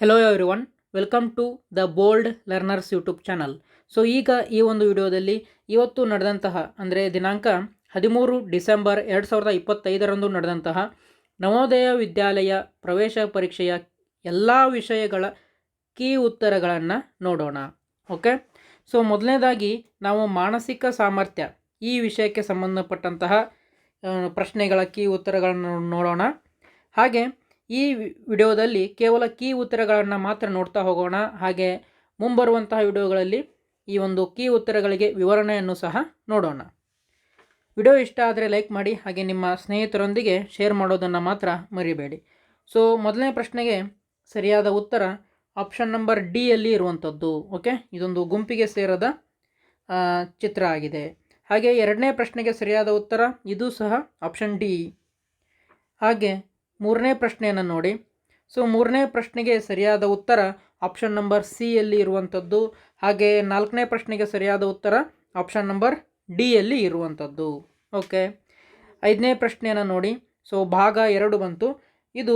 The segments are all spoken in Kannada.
Hello everyone welcome to the bold learners YouTube channel so ಈಗ ಈ ಒಂದು ವಿಡಿಯೋದಲ್ಲಿ ಇವತ್ತು ನಡೆದಂತಹ, ಅಂದರೆ ದಿನಾಂಕ ಹದಿಮೂರು ಡಿಸೆಂಬರ್ ಎರಡು ಸಾವಿರದ ಇಪ್ಪತ್ತೈದರಂದು ನಡೆದಂತಹ ನವೋದಯ ವಿದ್ಯಾಲಯ ಪ್ರವೇಶ ಪರೀಕ್ಷೆಯ ಎಲ್ಲ ವಿಷಯಗಳ ಕೀ ಉತ್ತರಗಳನ್ನು ನೋಡೋಣ. ಓಕೆ ಸೊ ಮೊದಲನೇದಾಗಿ ನಾವು ಮಾನಸಿಕ ಸಾಮರ್ಥ್ಯ, ಈ ವಿಷಯಕ್ಕೆ ಸಂಬಂಧಪಟ್ಟಂತಹ ಪ್ರಶ್ನೆಗಳ ಕೀ ಉತ್ತರಗಳನ್ನು ನೋಡೋಣ. ಹಾಗೆ ಈ ವಿಡಿಯೋದಲ್ಲಿ ಕೇವಲ ಕೀ ಉತ್ತರಗಳನ್ನು ಮಾತ್ರ ನೋಡ್ತಾ ಹೋಗೋಣ. ಹಾಗೆ ಮುಂಬರುವಂತಹ ವಿಡಿಯೋಗಳಲ್ಲಿ ಈ ಒಂದು ಕೀ ಉತ್ತರಗಳಿಗೆ ವಿವರಣೆಯನ್ನು ಸಹ ನೋಡೋಣ. ವಿಡಿಯೋ ಇಷ್ಟ ಆದರೆ ಲೈಕ್ ಮಾಡಿ, ಹಾಗೆ ನಿಮ್ಮ ಸ್ನೇಹಿತರೊಂದಿಗೆ ಶೇರ್ ಮಾಡೋದನ್ನು ಮಾತ್ರ ಮರಿಬೇಡಿ. ಸೊ, ಮೊದಲನೇ ಪ್ರಶ್ನೆಗೆ ಸರಿಯಾದ ಉತ್ತರ ಆಪ್ಷನ್ ನಂಬರ್ ಡಿ ಯಲ್ಲಿ ಇರುವಂಥದ್ದು. ಓಕೆ? ಇದೊಂದು ಗುಂಪಿಗೆ ಸೇರದ ಚಿತ್ರ ಆಗಿದೆ. ಹಾಗೆ ಎರಡನೇ ಪ್ರಶ್ನೆಗೆ ಸರಿಯಾದ ಉತ್ತರ, ಇದು ಸಹ ಆಪ್ಷನ್ ಡಿ. ಹಾಗೆ ಮೂರನೇ ಪ್ರಶ್ನೆಯನ್ನು ನೋಡಿ. ಸೊ, ಮೂರನೇ ಪ್ರಶ್ನೆಗೆ ಸರಿಯಾದ ಉತ್ತರ ಆಪ್ಷನ್ ನಂಬರ್ ಸಿ ಯಲ್ಲಿ ಇರುವಂಥದ್ದು ಹಾಗೆ ನಾಲ್ಕನೇ ಪ್ರಶ್ನೆಗೆ ಸರಿಯಾದ ಉತ್ತರ ಆಪ್ಷನ್ ನಂಬರ್ ಡಿ ಯಲ್ಲಿ ಇರುವಂಥದ್ದು ಓಕೆ. ಐದನೇ ಪ್ರಶ್ನೆಯನ್ನು ನೋಡಿ. ಸೊ, ಭಾಗ ಎರಡು ಬಂತು. ಇದು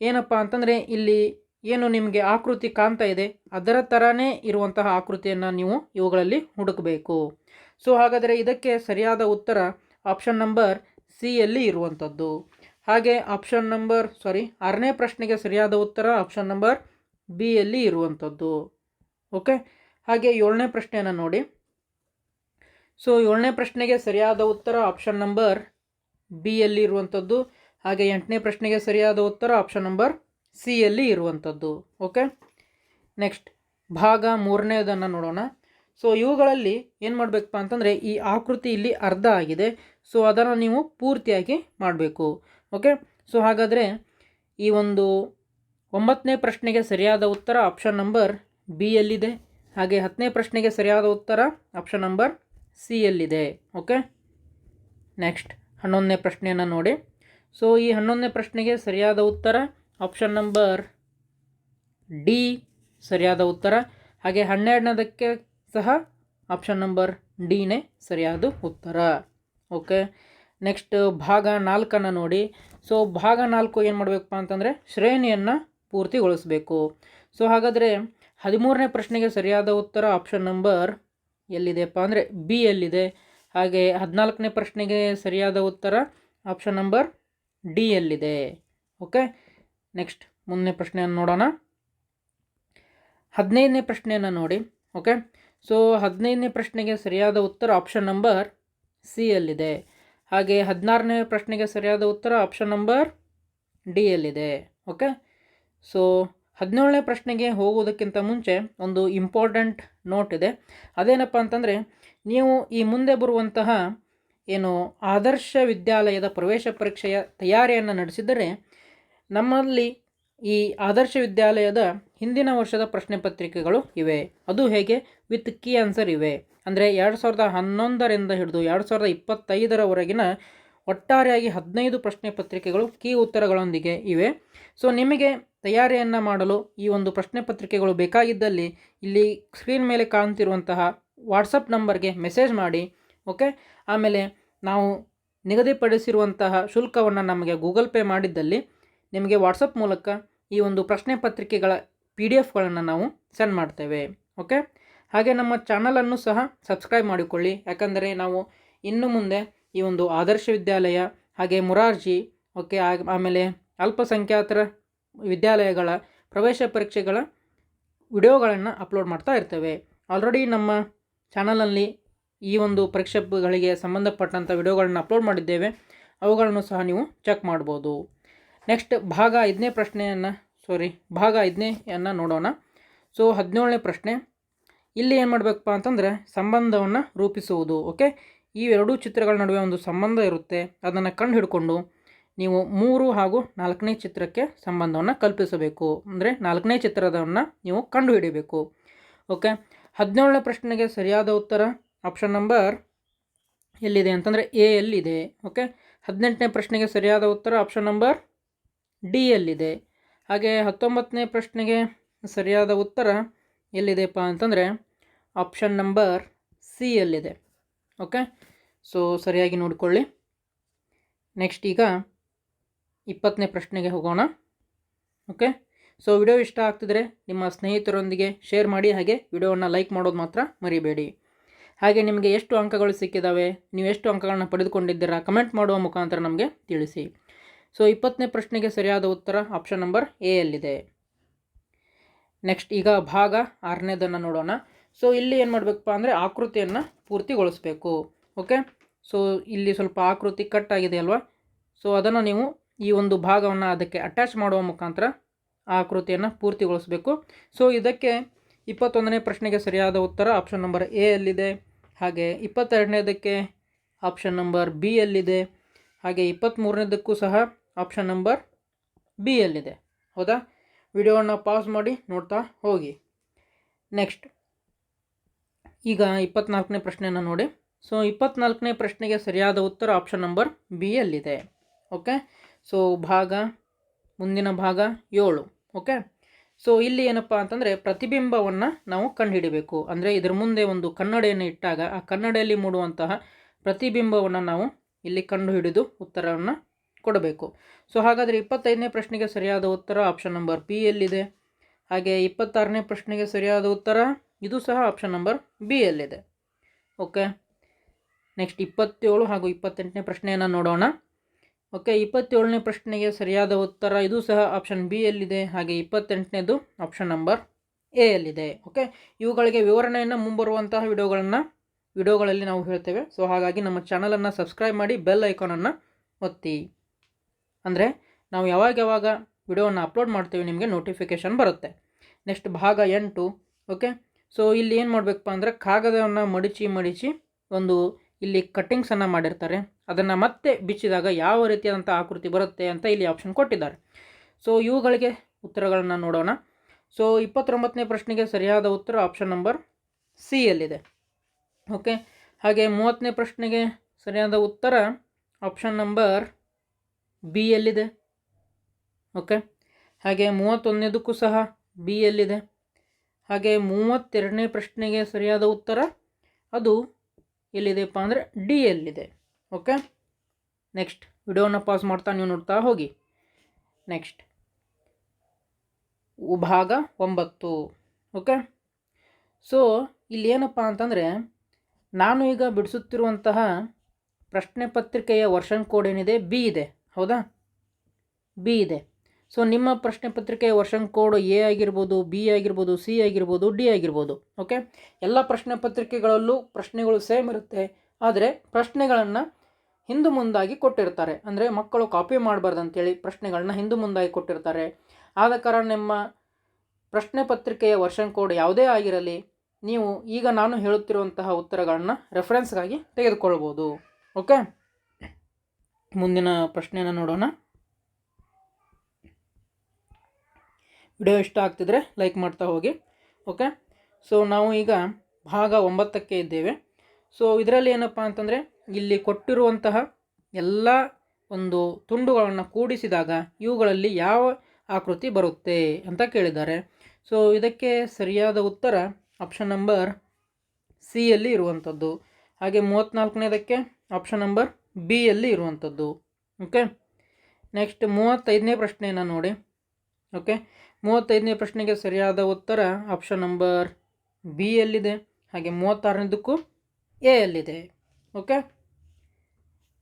ಏನಪ್ಪ ಅಂತಂದರೆ, ಇಲ್ಲಿ ಏನು ನಿಮಗೆ ಆಕೃತಿ ಕಾಣ್ತಾ ಇದೆ, ಅದರ ಥರನೇ ಇರುವಂತಹ ಆಕೃತಿಯನ್ನು ನೀವು ಇವುಗಳಲ್ಲಿ ಹುಡುಕಬೇಕು. ಸೊ, ಹಾಗಾದರೆ ಇದಕ್ಕೆ ಸರಿಯಾದ ಉತ್ತರ ಆಪ್ಷನ್ ನಂಬರ್ ಸಿ ಯಲ್ಲಿ ಇರುವಂಥದ್ದು ಹಾಗೆ ಆಪ್ಷನ್ ನಂಬರ್ ಸಾರಿ ಆರನೇ ಪ್ರಶ್ನೆಗೆ ಸರಿಯಾದ ಉತ್ತರ ಆಪ್ಷನ್ ನಂಬರ್ ಬಿ ಯಲ್ಲಿ ಇರುವಂಥದ್ದು. ಓಕೆ ಹಾಗೆ ಏಳನೇ ಪ್ರಶ್ನೆಯನ್ನು ನೋಡಿ. ಸೊ ಏಳನೇ ಪ್ರಶ್ನೆಗೆ ಸರಿಯಾದ ಉತ್ತರ ಆಪ್ಷನ್ ನಂಬರ್ ಬಿ ಯಲ್ಲಿ ಇರುವಂಥದ್ದು. ಹಾಗೆ ಎಂಟನೇ ಪ್ರಶ್ನೆಗೆ ಸರಿಯಾದ ಉತ್ತರ ಆಪ್ಷನ್ ನಂಬರ್ ಸಿ ಯಲ್ಲಿ ಇರುವಂಥದ್ದು. ಓಕೆ ನೆಕ್ಸ್ಟ್ ಭಾಗ ಮೂರನೇದನ್ನು ನೋಡೋಣ. ಸೊ ಇವುಗಳಲ್ಲಿ ಏನು ಮಾಡಬೇಕಪ್ಪ ಅಂತಂದರೆ ಈ ಆಕೃತಿ ಇಲ್ಲಿ ಅರ್ಧ ಆಗಿದೆ. ಸೊ ಅದನ್ನು ನೀವು ಪೂರ್ತಿಯಾಗಿ ಮಾಡಬೇಕು. ಓಕೆ ಸೊ ಹಾಗಾದರೆ ಈ ಒಂದು ಒಂಬತ್ತನೇ ಪ್ರಶ್ನೆಗೆ ಸರಿಯಾದ ಉತ್ತರ ಆಪ್ಷನ್ ನಂಬರ್ ಬಿ ಯಲ್ಲಿದೆ. ಹಾಗೆ ಹತ್ತನೇ ಪ್ರಶ್ನೆಗೆ ಸರಿಯಾದ ಉತ್ತರ ಆಪ್ಷನ್ ನಂಬರ್ ಸಿ ಎಲ್ಲಿದೆ ಓಕೆ ನೆಕ್ಸ್ಟ್ ಹನ್ನೊಂದನೇ ಪ್ರಶ್ನೆಯನ್ನು ನೋಡಿ. ಸೊ ಈ ಹನ್ನೊಂದನೇ ಪ್ರಶ್ನೆಗೆ ಸರಿಯಾದ ಉತ್ತರ ಆಪ್ಷನ್ ನಂಬರ್ ಡಿ ಸರಿಯಾದ ಉತ್ತರ. ಹಾಗೆ ಹನ್ನೆರಡನೇದಕ್ಕೆ ಸಹ ಆಪ್ಷನ್ ನಂಬರ್ ಡಿನೇ ಸರಿಯಾದ ಉತ್ತರ. ಓಕೆ ನೆಕ್ಸ್ಟ್ ಭಾಗ ನಾಲ್ಕನ್ನು ನೋಡಿ. ಸೊ ಭಾಗ ನಾಲ್ಕು ಏನು ಮಾಡಬೇಕಪ್ಪ ಅಂತಂದರೆ, ಶ್ರೇಣಿಯನ್ನು ಪೂರ್ತಿಗೊಳಿಸಬೇಕು. ಸೊ ಹಾಗಾದರೆ ಹದಿಮೂರನೇ ಪ್ರಶ್ನೆಗೆ ಸರಿಯಾದ ಉತ್ತರ ಆಪ್ಷನ್ ನಂಬರ್ ಎಲ್ಲಿದೆಪ್ಪ ಅಂದರೆ ಬಿ ಎಲ್ಲಿದೆ? ಹಾಗೆ ಹದಿನಾಲ್ಕನೇ ಪ್ರಶ್ನೆಗೆ ಸರಿಯಾದ ಉತ್ತರ ಆಪ್ಷನ್ ನಂಬರ್ ಡಿ ಎಲ್ಲಿದೆ? ಓಕೆ ನೆಕ್ಸ್ಟ್ ಮುಂದಿನ ಪ್ರಶ್ನೆಯನ್ನು ನೋಡೋಣ. ಹದಿನೈದನೇ ಪ್ರಶ್ನೆಯನ್ನು ನೋಡಿ. ಓಕೆ ಸೊ ಹದಿನೈದನೇ ಪ್ರಶ್ನೆಗೆ ಸರಿಯಾದ ಉತ್ತರ ಆಪ್ಷನ್ ನಂಬರ್ ಸಿ ಯಲ್ಲಿದೆ ಹಾಗೆ ಹದಿನಾರನೇ ಪ್ರಶ್ನೆಗೆ ಸರಿಯಾದ ಉತ್ತರ ಆಪ್ಷನ್ ನಂಬರ್ ಡಿ ಎಲ್ಲಿದೆ ಓಕೆ ಸೊ ಹದಿನೇಳನೇ ಪ್ರಶ್ನೆಗೆ ಹೋಗೋದಕ್ಕಿಂತ ಮುಂಚೆ ಒಂದು ಇಂಪಾರ್ಟೆಂಟ್ ನೋಟ್ ಇದೆ. ಅದೇನಪ್ಪ ಅಂತಂದರೆ, ನೀವು ಈ ಮುಂದೆ ಬರುವಂತಹ ಏನು ಆದರ್ಶ ವಿದ್ಯಾಲಯದ ಪ್ರವೇಶ ಪರೀಕ್ಷೆಯ ತಯಾರಿಯನ್ನು ನಡೆಸಿದರೆ, ನಮ್ಮಲ್ಲಿ ಈ ಆದರ್ಶ ವಿದ್ಯಾಲಯದ ಹಿಂದಿನ ವರ್ಷದ ಪ್ರಶ್ನೆ ಪತ್ರಿಕೆಗಳು ಇವೆ. ಅದು ಹೇಗೆ? ವಿತ್ ಕೀ ಆನ್ಸರ್ ಇವೆ. ಅಂದರೆ ಎರಡು ಸಾವಿರದ ಹನ್ನೊಂದರಿಂದ ಹಿಡಿದು ಎರಡು ಸಾವಿರದ ಇಪ್ಪತ್ತೈದರವರೆಗಿನ ಒಟ್ಟಾರೆಯಾಗಿ ಹದಿನೈದು ಪ್ರಶ್ನೆ ಪತ್ರಿಕೆಗಳು ಕೀ ಉತ್ತರಗಳೊಂದಿಗೆ ಇವೆ. ಸೊ ನಿಮಗೆ ತಯಾರಿಯನ್ನು ಮಾಡಲು ಈ ಒಂದು ಪ್ರಶ್ನೆ ಪತ್ರಿಕೆಗಳು ಬೇಕಾಗಿದ್ದಲ್ಲಿ ಇಲ್ಲಿ ಸ್ಕ್ರೀನ್ ಮೇಲೆ ಕಾಣ್ತಿರುವಂತಹ ವಾಟ್ಸಪ್ ನಂಬರ್ಗೆ ಮೆಸೇಜ್ ಮಾಡಿ ಓಕೆ ಆಮೇಲೆ ನಾವು ನಿಗದಿಪಡಿಸಿರುವಂತಹ ಶುಲ್ಕವನ್ನು ನಮಗೆ ಗೂಗಲ್ ಪೇ ಮಾಡಿದ್ದಲ್ಲಿ ನಿಮಗೆ ವಾಟ್ಸಪ್ ಮೂಲಕ ಈ ಒಂದು ಪ್ರಶ್ನೆ ಪತ್ರಿಕೆಗಳ ಪಿ ಡಿ ಎಫ್ಗಳನ್ನು ನಾವು ಸೆಂಡ್ ಮಾಡ್ತೇವೆ ಓಕೆ ಹಾಗೆ ನಮ್ಮ ಚಾನಲನ್ನು ಸಹ ಸಬ್ಸ್ಕ್ರೈಬ್ ಮಾಡಿಕೊಳ್ಳಿ. ಯಾಕಂದರೆ ನಾವು ಇನ್ನು ಮುಂದೆ ಈ ಒಂದು ಆದರ್ಶ ವಿದ್ಯಾಲಯ ಹಾಗೆ ಮುರಾರ್ಜಿ, ಓಕೆ ಆಮೇಲೆ ಅಲ್ಪಸಂಖ್ಯಾತರ ವಿದ್ಯಾಲಯಗಳ ಪ್ರವೇಶ ಪರೀಕ್ಷೆಗಳ ವಿಡಿಯೋಗಳನ್ನು ಅಪ್ಲೋಡ್ ಮಾಡ್ತಾ ಇರ್ತೇವೆ. ಆಲ್ರೆಡಿ ನಮ್ಮ ಚಾನಲಲ್ಲಿ ಈ ಒಂದು ಪರೀಕ್ಷೆಗಳಿಗೆ ಸಂಬಂಧಪಟ್ಟಂಥ ವಿಡಿಯೋಗಳನ್ನು ಅಪ್ಲೋಡ್ ಮಾಡಿದ್ದೇವೆ. ಅವುಗಳನ್ನು ಸಹ ನೀವು ಚೆಕ್ ಮಾಡ್ಬೋದು. ನೆಕ್ಸ್ಟ್ ಭಾಗ ಐದನೇ ಪ್ರಶ್ನೆಯನ್ನು, ಸಾರಿ, ಭಾಗ ಐದನೇಯನ್ನು ನೋಡೋಣ. ಸೊ, ಹದಿನೇಳನೇ ಪ್ರಶ್ನೆ. ಇಲ್ಲಿ ಏನು ಮಾಡಬೇಕಪ್ಪ ಅಂತಂದರೆ ಸಂಬಂಧವನ್ನು ರೂಪಿಸುವುದು ಓಕೆ ಈ ಎರಡೂ ಚಿತ್ರಗಳ ನಡುವೆ ಒಂದು ಸಂಬಂಧ ಇರುತ್ತೆ, ಅದನ್ನು ಕಂಡು ಹಿಡ್ಕೊಂಡು ನೀವು ಮೂರು ಹಾಗೂ ನಾಲ್ಕನೇ ಚಿತ್ರಕ್ಕೆ ಸಂಬಂಧವನ್ನು ಕಲ್ಪಿಸಬೇಕು, ಅಂದರೆ ನಾಲ್ಕನೇ ಚಿತ್ರದವನ್ನು ನೀವು ಕಂಡು ಹಿಡಿಬೇಕು ಓಕೆ ಹದಿನೇಳನೇ ಪ್ರಶ್ನೆಗೆ ಸರಿಯಾದ ಉತ್ತರ ಆಪ್ಷನ್ ನಂಬರ್ ಎಲ್ಲಿದೆ ಅಂತಂದರೆ ಎ ಎಲ್ಲಿದೆ ಓಕೆ ಹದಿನೆಂಟನೇ ಪ್ರಶ್ನೆಗೆ ಸರಿಯಾದ ಉತ್ತರ ಆಪ್ಷನ್ ನಂಬರ್ ಡಿ ಎಲ್ಲಿದೆ? ಹಾಗೆ ಹತ್ತೊಂಬತ್ತನೇ ಪ್ರಶ್ನೆಗೆ ಸರಿಯಾದ ಉತ್ತರ ಎಲ್ಲಿದೆಪ್ಪ ಅಂತಂದರೆ ಆಪ್ಷನ್ ನಂಬರ್ ಸಿ ಯಲ್ಲಿದೆ. ಓಕೆ? ಸೊ, ಸರಿಯಾಗಿ ನೋಡಿಕೊಳ್ಳಿ. ನೆಕ್ಸ್ಟ್ ಈಗ ಇಪ್ಪತ್ತನೇ ಪ್ರಶ್ನೆಗೆ ಹೋಗೋಣ. ಓಕೆ? ಸೊ, ವಿಡಿಯೋ ಇಷ್ಟ ಆಗ್ತಿದ್ರೆ ನಿಮ್ಮ ಸ್ನೇಹಿತರೊಂದಿಗೆ ಶೇರ್ ಮಾಡಿ, ಹಾಗೆ ವಿಡಿಯೋವನ್ನು ಲೈಕ್ ಮಾಡೋದು ಮಾತ್ರ ಮರಿಬೇಡಿ. ಹಾಗೆ ನಿಮಗೆ ಎಷ್ಟು ಅಂಕಗಳು ಸಿಕ್ಕಿದ್ದಾವೆ ನೀವು ಎಷ್ಟು ಅಂಕಗಳನ್ನ ಪಡೆದುಕೊಂಡಿದ್ದೀರಾ, ಕಮೆಂಟ್ ಮಾಡುವ ಮುಖಾಂತರ ನಮಗೆ ತಿಳಿಸಿ. ಸೊ, ಇಪ್ಪತ್ತನೇ ಪ್ರಶ್ನೆಗೆ ಸರಿಯಾದ ಉತ್ತರ ಆಪ್ಷನ್ ನಂಬರ್ ಎ ಯಲ್ಲಿದೆ. ನೆಕ್ಸ್ಟ್ ಈಗ ಭಾಗ ಆರನೇದನ್ನು ನೋಡೋಣ. ಸೊ ಇಲ್ಲಿ ಏನು ಮಾಡಬೇಕಪ್ಪ ಅಂದರೆ ಆಕೃತಿಯನ್ನು ಪೂರ್ತಿಗೊಳಿಸಬೇಕು. ಓಕೆ ಸೊ ಇಲ್ಲಿ ಸ್ವಲ್ಪ ಆಕೃತಿ ಕಟ್ ಆಗಿದೆ ಅಲ್ವಾ? ಸೊ ಅದನ್ನು ನೀವು ಈ ಒಂದು ಭಾಗವನ್ನು ಅದಕ್ಕೆ ಅಟ್ಯಾಚ್ ಮಾಡುವ ಮುಖಾಂತರ ಆ ಆಕೃತಿಯನ್ನು ಪೂರ್ತಿಗೊಳಿಸಬೇಕು. ಸೊ ಇದಕ್ಕೆ ಇಪ್ಪತ್ತೊಂದನೇ ಪ್ರಶ್ನೆಗೆ ಸರಿಯಾದ ಉತ್ತರ ಆಪ್ಷನ್ ನಂಬರ್ ಎ ಎಲ್ಲಿದೆ ಹಾಗೆ ಇಪ್ಪತ್ತೆರಡನೇದಕ್ಕೆ ಆಪ್ಷನ್ ನಂಬರ್ ಬಿ ಎಲ್ಲಿದೆ ಹಾಗೆ ಇಪ್ಪತ್ತ್ಮೂರನೇದಕ್ಕೂ ಸಹ ಆಪ್ಷನ್ ನಂಬರ್ ಬಿ ಎಲ್ಲಿದೆ ಹೌದಾ? ವಿಡಿಯೋವನ್ನು ಪಾಸ್ ಮಾಡಿ ನೋಡ್ತಾ ಹೋಗಿ. ನೆಕ್ಸ್ಟ್ ಈಗ ಇಪ್ಪತ್ನಾಲ್ಕನೇ ಪ್ರಶ್ನೆಯನ್ನು ನೋಡಿ. ಸೊ ಇಪ್ಪತ್ನಾಲ್ಕನೇ ಪ್ರಶ್ನೆಗೆ ಸರಿಯಾದ ಉತ್ತರ ಆಪ್ಷನ್ ನಂಬರ್ ಬಿ ಎಲ್ಲಿದೆ ಓಕೆ ಸೊ ಭಾಗ, ಮುಂದಿನ ಭಾಗ ಏಳು. ಓಕೆ ಸೊ ಇಲ್ಲಿ ಏನಪ್ಪ ಅಂತಂದರೆ ಪ್ರತಿಬಿಂಬವನ್ನು ನಾವು ಕಂಡುಹಿಡಿಬೇಕು. ಅಂದರೆ ಇದರ ಮುಂದೆ ಒಂದು ಕನ್ನಡಿಯನ್ನು ಇಟ್ಟಾಗ ಆ ಕನ್ನಡಿಯಲ್ಲಿ ಮೂಡುವಂತಹ ಪ್ರತಿಬಿಂಬವನ್ನು ನಾವು ಇಲ್ಲಿ ಕಂಡುಹಿಡಿದು ಉತ್ತರವನ್ನು ಕೊಡಬೇಕು. ಸೊ ಹಾಗಾದರೆ ಇಪ್ಪತ್ತೈದನೇ ಪ್ರಶ್ನೆಗೆ ಸರಿಯಾದ ಉತ್ತರ ಆಪ್ಷನ್ ನಂಬರ್ ಪಿ ಎಲ್ಲಿದೆ ಹಾಗೆ ಇಪ್ಪತ್ತಾರನೇ ಪ್ರಶ್ನೆಗೆ ಸರಿಯಾದ ಉತ್ತರ ಇದು ಸಹ ಆಪ್ಷನ್ ನಂಬರ್ ಬಿ ಯಲ್ಲಿದೆ. ಓಕೆ ನೆಕ್ಸ್ಟ್ ಇಪ್ಪತ್ತೇಳು ಹಾಗೂ ಇಪ್ಪತ್ತೆಂಟನೇ ಪ್ರಶ್ನೆಯನ್ನು ನೋಡೋಣ. ಓಕೆ ಇಪ್ಪತ್ತೇಳನೇ ಪ್ರಶ್ನೆಗೆ ಸರಿಯಾದ ಉತ್ತರ ಇದು ಸಹ ಆಪ್ಷನ್ ಬಿ ಎಲ್ಲಿದೆ ಹಾಗೆ ಇಪ್ಪತ್ತೆಂಟನೇದು ಆಪ್ಷನ್ ನಂಬರ್ ಎ ಯಲ್ಲಿದೆ. ಓಕೆ ಇವುಗಳಿಗೆ ವಿವರಣೆಯನ್ನು ಮುಂಬರುವಂತಹ ವಿಡಿಯೋಗಳನ್ನು ವಿಡಿಯೋಗಳಲ್ಲಿ ನಾವು ಹೇಳ್ತೇವೆ. ಸೊ ಹಾಗಾಗಿ ನಮ್ಮ ಚಾನಲನ್ನು ಸಬ್ಸ್ಕ್ರೈಬ್ ಮಾಡಿ ಬೆಲ್ ಐಕಾನನ್ನು ಒತ್ತಿ. ಅಂದರೆ ನಾವು ಯಾವಾಗ ಯಾವಾಗ ವಿಡಿಯೋವನ್ನು ಅಪ್ಲೋಡ್ ಮಾಡ್ತೀವಿ, ನಿಮಗೆ ನೋಟಿಫಿಕೇಷನ್ ಬರುತ್ತೆ. ನೆಕ್ಸ್ಟ್ ಭಾಗ ಎಂಟು. ಓಕೆ ಸೊ ಇಲ್ಲಿ ಏನು ಮಾಡಬೇಕಪ್ಪ ಅಂದರೆ ಕಾಗದವನ್ನು ಮಡಿಚಿ ಮಡಿಚಿ ಒಂದು ಇಲ್ಲಿ ಕಟ್ಟಿಂಗ್ಸನ್ನು ಮಾಡಿರ್ತಾರೆ. ಅದನ್ನು ಮತ್ತೆ ಬಿಚ್ಚಿದಾಗ ಯಾವ ರೀತಿಯಾದಂಥ ಆಕೃತಿ ಬರುತ್ತೆ ಅಂತ ಇಲ್ಲಿ ಆಪ್ಷನ್ ಕೊಟ್ಟಿದ್ದಾರೆ. ಸೊ ಇವುಗಳಿಗೆ ಉತ್ತರಗಳನ್ನು ನೋಡೋಣ. ಸೊ ಇಪ್ಪತ್ತೊಂಬತ್ತನೇ ಪ್ರಶ್ನೆಗೆ ಸರಿಯಾದ ಉತ್ತರ ಆಪ್ಷನ್ ನಂಬರ್ ಸಿ ಎಲ್ಲಿದೆ ಓಕೆ ಹಾಗೆ ಮೂವತ್ತನೇ ಪ್ರಶ್ನೆಗೆ ಸರಿಯಾದ ಉತ್ತರ ಆಪ್ಷನ್ ನಂಬರ್ ಬಿ ಯಲ್ಲಿದೆ. ಓಕೆ ಹಾಗೆ ಮೂವತ್ತೊಂದನೇದಕ್ಕೂ ಸಹ ಬಿ ಯಲ್ಲಿದೆ. ಹಾಗೆ ಮೂವತ್ತೆರಡನೇ ಪ್ರಶ್ನೆಗೆ ಸರಿಯಾದ ಉತ್ತರ ಅದು ಎಲ್ಲಿದೆಪ್ಪ ಅಂದರೆ ಡಿ ಎಲ್ಲಿದೆ. ಓಕೆ? ನೆಕ್ಸ್ಟ್. ವಿಡಿಯೋನ ಪಾಸ್ ಮಾಡ್ತಾ ನೀವು ನೋಡ್ತಾ ಹೋಗಿ. ನೆಕ್ಸ್ಟ್. ಭಾಗ ಒಂಬತ್ತು. ಓಕೆ? ಸೊ, ಇಲ್ಲಿ ಏನಪ್ಪ ಅಂತಂದರೆ ನಾನು ಈಗ ಬಿಡಿಸುತ್ತಿರುವಂತಹ ಪ್ರಶ್ನೆ ಪತ್ರಿಕೆಯ ವರ್ಷನ್ ಕೋಡ್ ಏನಿದೆ? ಬಿ ಇದೆ. ಹೌದಾ? ಬಿ ಇದೆ. ಸೊ ನಿಮ್ಮ ಪ್ರಶ್ನೆ ಪತ್ರಿಕೆ ವರ್ಷನ್ ಕೋಡ್ ಎ ಆಗಿರ್ಬೋದು ಬಿ ಆಗಿರ್ಬೋದು ಸಿ ಆಗಿರ್ಬೋದು ಡಿ ಆಗಿರ್ಬೋದು ಓಕೆ ಎಲ್ಲ ಪ್ರಶ್ನೆ ಪತ್ರಿಕೆಗಳಲ್ಲೂ ಪ್ರಶ್ನೆಗಳು ಸೇಮ್ ಇರುತ್ತೆ. ಆದರೆ ಪ್ರಶ್ನೆಗಳನ್ನು ಹಿಂದೆ ಮುಂದಾಗಿ ಕೊಟ್ಟಿರ್ತಾರೆ. ಅಂದರೆ ಮಕ್ಕಳು ಕಾಪಿ ಮಾಡಬಾರ್ದು ಅಂತೇಳಿ ಪ್ರಶ್ನೆಗಳನ್ನ ಹಿಂದು ಮುಂದಾಗಿ ಕೊಟ್ಟಿರ್ತಾರೆ. ಆದ ಕಾರಣ ನಿಮ್ಮ ಪ್ರಶ್ನೆ ಪತ್ರಿಕೆಯ ವರ್ಷನ್ ಕೋಡ್ ಯಾವುದೇ ಆಗಿರಲಿ, ನೀವು ಈಗ ನಾನು ಹೇಳುತ್ತಿರುವಂತಹ ಉತ್ತರಗಳನ್ನು ರೆಫರೆನ್ಸ್ಗಾಗಿ ತೆಗೆದುಕೊಳ್ಬೋದು ಓಕೆ ಮುಂದಿನ ಪ್ರಶ್ನೆಯನ್ನು ನೋಡೋಣ. ವಿಡಿಯೋ ಇಷ್ಟ ಆಗ್ತಿದ್ರೆ ಲೈಕ್ ಮಾಡ್ತಾ ಹೋಗಿ, ಓಕೆ? ಸೊ ನಾವು ಈಗ ಭಾಗ ಒಂಬತ್ತಕ್ಕೆ ಇದ್ದೇವೆ. ಸೊ ಇದರಲ್ಲಿ ಏನಪ್ಪ ಅಂತಂದರೆ, ಇಲ್ಲಿ ಕೊಟ್ಟಿರುವಂತಹ ಎಲ್ಲ ಒಂದು ತುಂಡುಗಳನ್ನು ಕೂಡಿಸಿದಾಗ ಇವುಗಳಲ್ಲಿ ಯಾವ ಆಕೃತಿ ಬರುತ್ತೆ ಅಂತ ಕೇಳಿದ್ದಾರೆ. ಸೊ ಇದಕ್ಕೆ ಸರಿಯಾದ ಉತ್ತರ ಆಪ್ಷನ್ ನಂಬರ್ ಸಿ ಯಲ್ಲಿ ಇರುವಂಥದ್ದು. ಹಾಗೆ ಮೂವತ್ತ್ನಾಲ್ಕನೇದಕ್ಕೆ ಆಪ್ಷನ್ ನಂಬರ್ ಬಿ ಯಲ್ಲಿ ಇರುವಂಥದ್ದು, ಓಕೆ? ನೆಕ್ಸ್ಟ್ ಮೂವತ್ತೈದನೇ ಪ್ರಶ್ನೆಯನ್ನು ನೋಡಿ, ಓಕೆ? ಮೂವತ್ತೈದನೇ ಪ್ರಶ್ನೆಗೆ ಸರಿಯಾದ ಉತ್ತರ ಆಪ್ಷನ್ ನಂಬರ್ ಬಿ ಎಲ್ಲಿದೆ ಹಾಗೆ ಮೂವತ್ತಾರನೇದಕ್ಕೂ ಎ ಎಲ್ಲಿದೆ ಓಕೆ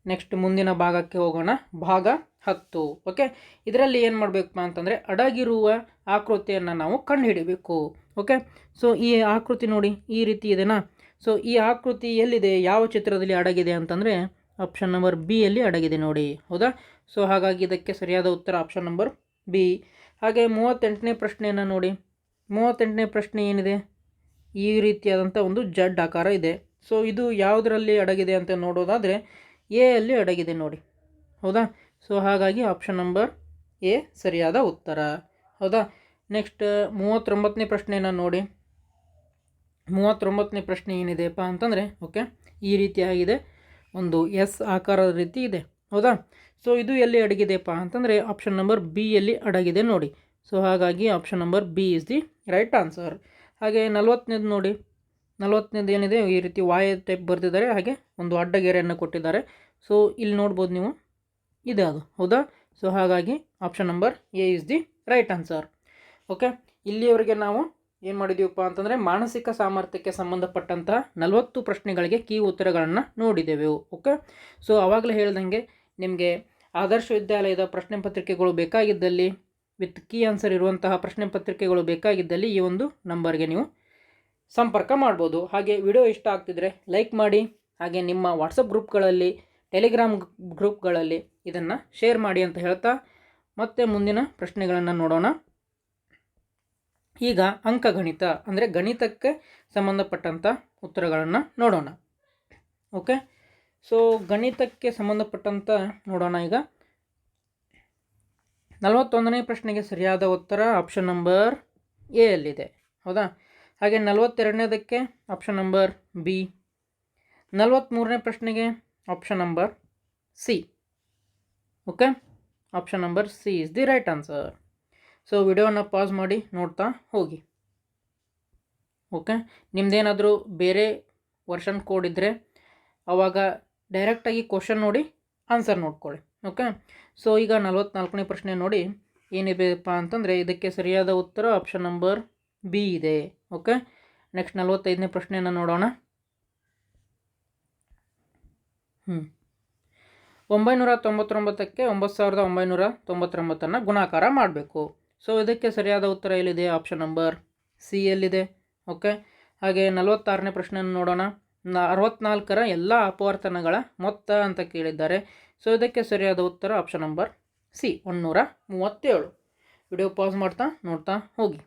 ನೆಕ್ಸ್ಟ್ ಮುಂದಿನ ಭಾಗಕ್ಕೆ ಹೋಗೋಣ. ಭಾಗ ಹತ್ತು. ಓಕೆ ಇದರಲ್ಲಿ ಏನು ಮಾಡಬೇಕಪ್ಪ ಅಂತಂದರೆ ಅಡಗಿರುವ ಆಕೃತಿಯನ್ನು ನಾವು ಕಂಡುಹಿಡಿಬೇಕು. ಓಕೆ ಸೊ ಈ ಆಕೃತಿ ನೋಡಿ, ಈ ರೀತಿ ಇದೆನಾ? ಸೊ ಈ ಆಕೃತಿ ಎಲ್ಲಿದೆ? ಯಾವ ಚಿತ್ರದಲ್ಲಿ ಅಡಗಿದೆ ಅಂತಂದರೆ ಆಪ್ಷನ್ ನಂಬರ್ ಬಿ ಯಲ್ಲಿ ಅಡಗಿದೆ ನೋಡಿ. ಹೌದಾ? ಸೊ ಹಾಗಾಗಿ ಇದಕ್ಕೆ ಸರಿಯಾದ ಉತ್ತರ ಆಪ್ಷನ್ ನಂಬರ್ ಬಿ ಹಾಗೆ ಮೂವತ್ತೆಂಟನೇ ಪ್ರಶ್ನೆಯನ್ನು ನೋಡಿ. ಮೂವತ್ತೆಂಟನೇ ಪ್ರಶ್ನೆ ಏನಿದೆ? ಈ ರೀತಿಯಾದಂಥ ಒಂದು ಜಡ್ ಆಕಾರ ಇದೆ. ಸೊ ಇದು ಯಾವುದರಲ್ಲಿ ಅಡಗಿದೆ ಅಂತ ನೋಡೋದಾದರೆ ಎ ಅಲ್ಲಿ ಅಡಗಿದೆ ನೋಡಿ. ಹೌದಾ? ಸೊ ಹಾಗಾಗಿ ಆಪ್ಷನ್ ನಂಬರ್ ಎ ಸರಿಯಾದ ಉತ್ತರ. ಹೌದಾ? ನೆಕ್ಸ್ಟ್ ಮೂವತ್ತೊಂಬತ್ತನೇ ಪ್ರಶ್ನೆಯನ್ನು ನೋಡಿ. ಮೂವತ್ತೊಂಬತ್ತನೇ ಪ್ರಶ್ನೆ ಏನಿದೆಯಪ್ಪ ಅಂತಂದರೆ ಓಕೆ ಈ ರೀತಿಯಾಗಿದೆ. ಒಂದು ಎಸ್ ಆಕಾರದ ರೀತಿ ಇದೆ. ಹೌದಾ? ಸೊ ಇದು ಎಲ್ಲಿ ಅಡಗಿದೆಪ್ಪ ಅಂತಂದರೆ ಆಪ್ಷನ್ ನಂಬರ್ ಬಿ ಎಲ್ಲಿ ಅಡಗಿದೆ ನೋಡಿ. ಸೊ ಹಾಗಾಗಿ option number B is the right answer ಹಾಗೆ ನಲವತ್ತನೇದು ನೋಡಿ. ನಲವತ್ತನೇದು ಏನಿದೆ? ಈ ರೀತಿ ವಾಯ ಟೈಪ್ ಬರೆದಿದ್ದಾರೆ. ಹಾಗೆ ಒಂದು ಅಡ್ಡಗೆರೆಯನ್ನು ಕೊಟ್ಟಿದ್ದಾರೆ. ಸೊ ಇಲ್ಲಿ ನೋಡ್ಬೋದು ನೀವು. ಇದೆ ಅದು. ಹೌದಾ? ಸೊ ಹಾಗಾಗಿ option number A is the right answer okay ಇಲ್ಲಿಯವರೆಗೆ ನಾವು ಏನು ಮಾಡಿದ್ದೀವಪ್ಪ ಅಂತಂದರೆ ಮಾನಸಿಕ ಸಾಮರ್ಥ್ಯಕ್ಕೆ ಸಂಬಂಧಪಟ್ಟಂತಹ ನಲವತ್ತು ಪ್ರಶ್ನೆಗಳಿಗೆ ಕೀ ಉತ್ತರಗಳನ್ನು ನೋಡಿದೆವು. ಓಕೆ ಸೊ ಆವಾಗಲೇ ಹೇಳ್ದಂಗೆ ನಿಮಗೆ ಆದರ್ಶ ವಿದ್ಯಾಲಯದ ಪ್ರಶ್ನೆ ಪತ್ರಿಕೆಗಳು ಬೇಕಾಗಿದ್ದಲ್ಲಿ, ವಿತ್ ಕೀ ಆನ್ಸರ್ ಇರುವಂತಹ ಪ್ರಶ್ನೆ ಪತ್ರಿಕೆಗಳು ಬೇಕಾಗಿದ್ದಲ್ಲಿ ಈ ಒಂದು ನಂಬರ್ಗೆ ನೀವು ಸಂಪರ್ಕ ಮಾಡ್ಬೋದು. ಹಾಗೆ ವಿಡಿಯೋ ಇಷ್ಟ ಆಗ್ತಿದ್ರೆ ಲೈಕ್ ಮಾಡಿ, ಹಾಗೆ ನಿಮ್ಮ ವಾಟ್ಸಪ್ ಗ್ರೂಪ್ಗಳಲ್ಲಿ, ಟೆಲಿಗ್ರಾಮ್ ಗ್ರೂಪ್ಗಳಲ್ಲಿ ಇದನ್ನು ಶೇರ್ ಮಾಡಿ ಅಂತ ಹೇಳ್ತಾ ಮತ್ತೆ ಮುಂದಿನ ಪ್ರಶ್ನೆಗಳನ್ನು ನೋಡೋಣ. ಈಗ ಅಂಕಗಣಿತ, ಅಂದರೆ ಗಣಿತಕ್ಕೆ ಸಂಬಂಧಪಟ್ಟಂಥ ಉತ್ತರಗಳನ್ನು ನೋಡೋಣ. ಓಕೆ? ಸೊ ಗಣಿತಕ್ಕೆ ಸಂಬಂಧಪಟ್ಟಂತ ನೋಡೋಣ ಈಗ. ನಲವತ್ತೊಂದನೇ ಪ್ರಶ್ನೆಗೆ ಸರಿಯಾದ ಉತ್ತರ ಆಪ್ಷನ್ ನಂಬರ್ ಎ ಅಲ್ಲಿದೆ ಹೌದಾ? ಹಾಗೆ ನಲವತ್ತೆರಡನೇದಕ್ಕೆ ಆಪ್ಷನ್ ನಂಬರ್ ಬಿ ನಲವತ್ತ್ಮೂರನೇ ಪ್ರಶ್ನೆಗೆ option number C okay option number C is the right answer so ವಿಡಿಯೋನ ಪಾಸ್ ಮಾಡಿ ನೋಡ್ತಾ ಹೋಗಿ. ಓಕೆ ನಿಮ್ಮದೇನಾದರೂ ಬೇರೆ ವರ್ಷನ್ ಕೋಡ್ ಇದ್ದರೆ ಆವಾಗ ಡೈರೆಕ್ಟಾಗಿ ಕ್ವಶನ್ ನೋಡಿ ಆನ್ಸರ್ ನೋಡ್ಕೊಳ್ಳಿ, ಓಕೆ? ಸೊ, ಈಗ ನಲವತ್ನಾಲ್ಕನೇ ಪ್ರಶ್ನೆ ನೋಡಿ, ಏನಿದೆಯಪ್ಪ ಅಂತಂದರೆ ಇದಕ್ಕೆ ಸರಿಯಾದ ಉತ್ತರ ಆಪ್ಷನ್ ನಂಬರ್ ಬಿ ಇದೆ, ಓಕೆ? ನೆಕ್ಸ್ಟ್ ನಲವತ್ತೈದನೇ ಪ್ರಶ್ನೆಯನ್ನು ನೋಡೋಣ. ಹ್ಞೂ ಒಂಬೈನೂರ ತೊಂಬತ್ತೊಂಬತ್ತಕ್ಕೆ ಒಂಬತ್ತು ಸಾವಿರದ ಒಂಬೈನೂರ ತೊಂಬತ್ತೊಂಬತ್ತನ್ನು ಗುಣಾಕಾರ ಮಾಡಬೇಕು. ಸೊ, ಇದಕ್ಕೆ ಸರಿಯಾದ ಉತ್ತರ ಎಲ್ಲಿದೆ? ಆಪ್ಷನ್ ನಂಬರ್ ಸಿ ಎಲ್ಲಿದೆ, ಓಕೆ? ಹಾಗೆ ನಲವತ್ತಾರನೇ ಪ್ರಶ್ನೆಯನ್ನು ನೋಡೋಣ. ಅರವತ್ನಾಲ್ಕರ ಎಲ್ಲ ಅಪವರ್ತನಗಳ ಮೊತ್ತ ಅಂತ ಕೇಳಿದ್ದಾರೆ. ಸೊ ಇದಕ್ಕೆ ಸರಿಯಾದ ಉತ್ತರ ಆಪ್ಷನ್ ನಂಬರ್ ಸಿ ಒನ್ನೂರ ಮೂವತ್ತೇಳು. ವಿಡಿಯೋ ಪಾಸ್ ಮಾಡ್ತಾ, ನೋಡ್ತಾ ಹೋಗಿ.